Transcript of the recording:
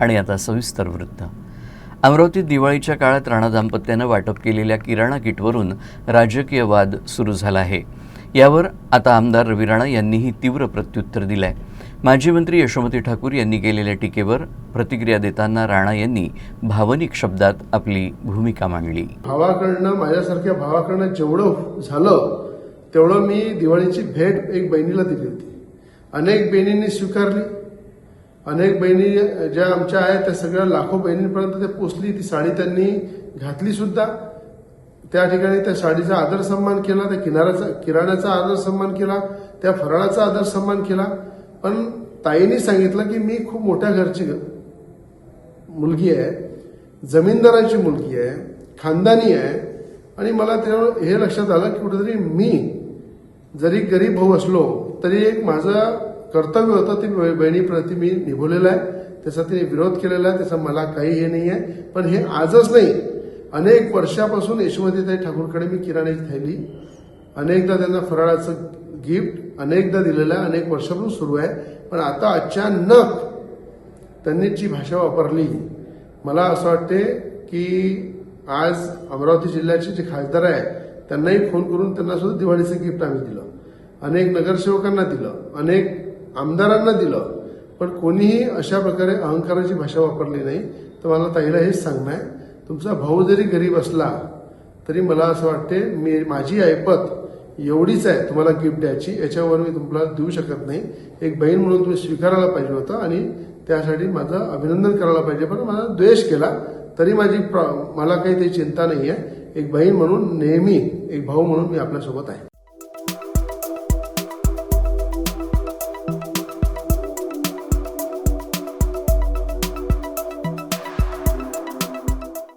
आणि आता सविस्तर वृत्त. अमरावतीत दिवाळीच्या काळात राणा दाम्पत्यानं वाटप केलेल्या किराणा किटवरून राजकीय वाद सुरू झाला आहे. यावर आता आमदार रवी राणा यांनीही तीव्र प्रत्युत्तर दिलं आहे माजी मंत्री यशोमती ठाकूर यांनी केलेल्या टीकेवर प्रतिक्रिया देताना राणा यांनी भावनिक शब्दात आपली भूमिका मांडली. भावाकडनं माझ्यासारख्या भावाकडनं जेवढं झालं तेवढं मी दिवाळीची भेट एक बहिणीला दिली होती. अनेक बहिणींनी स्वीकारली. अनेक बहिणी ज्या आमच्या आहेत त्या सगळ्या लाखो बहिणींपर्यंत ते पोचली. ती साडी त्यांनी घातली सुद्धा. त्या ठिकाणी त्या साडीचा आदर सन्मान केला त्या किनाऱ्याचा किराण्याचा आदर सन्मान केला त्या फराळाचा आदर सन्मान केला. पण ताईने सांगितलं की मी खूप मोठ्या घरची मुलगी आहे जमीनदाराची मुलगी आहे खानदानी आहे. आणि मला त्या हे लक्षात आलं की कुठेतरी मी जरी गरीब भाऊ असलो तरी एक माझं कर्तव्य होतं ते बहिणीप्रती मी निभवलेलं आहे. त्याचा तिने विरोध केलेला आहे. त्याचा मला काही हे नाही आहे. पण हे आजच नाही. अनेक वर्षापासून यशोमतीताई ठाकूरकडे मी किराण्याची थैली अनेकदा त्यांना फराळाचं गिफ्ट अनेकदा दिलेलं आहे. अनेक वर्षापासून सुरू आहे. पण आता अचानक त्यांनी जी भाषा वापरली मला असं वाटते की आज अमरावती जिल्ह्याचे जे खासदार आहे त्यांनाही फोन करून त्यांना सुद्धा दिवाळीचं गिफ्ट आम्ही दिलं. अनेक नगरसेवकांना दिलं. अनेक आमदारांना दिलं. पण कोणीही अशा प्रकारे अहंकाराची भाषा वापरली नाही. तर मला ताईला हेच सांगणं आहे. तुमचा भाऊ जरी गरीब असला तरी मला असं वाटते मी माझी ऐपत एवढीच आहे तुम्हाला गिफ्ट द्यायची. याच्यावर मी तुम्हाला देऊ शकत नाही. एक बहीण म्हणून तुम्ही स्वीकारायला पाहिजे होतं आणि त्यासाठी माझं अभिनंदन करायला पाहिजे. पण माझा द्वेष केला तरी माझी मला काही ते चिंता नाही आहे एक बहीण म्हणून नेहमी एक भाऊ म्हणून मी आपल्यासोबत आहे.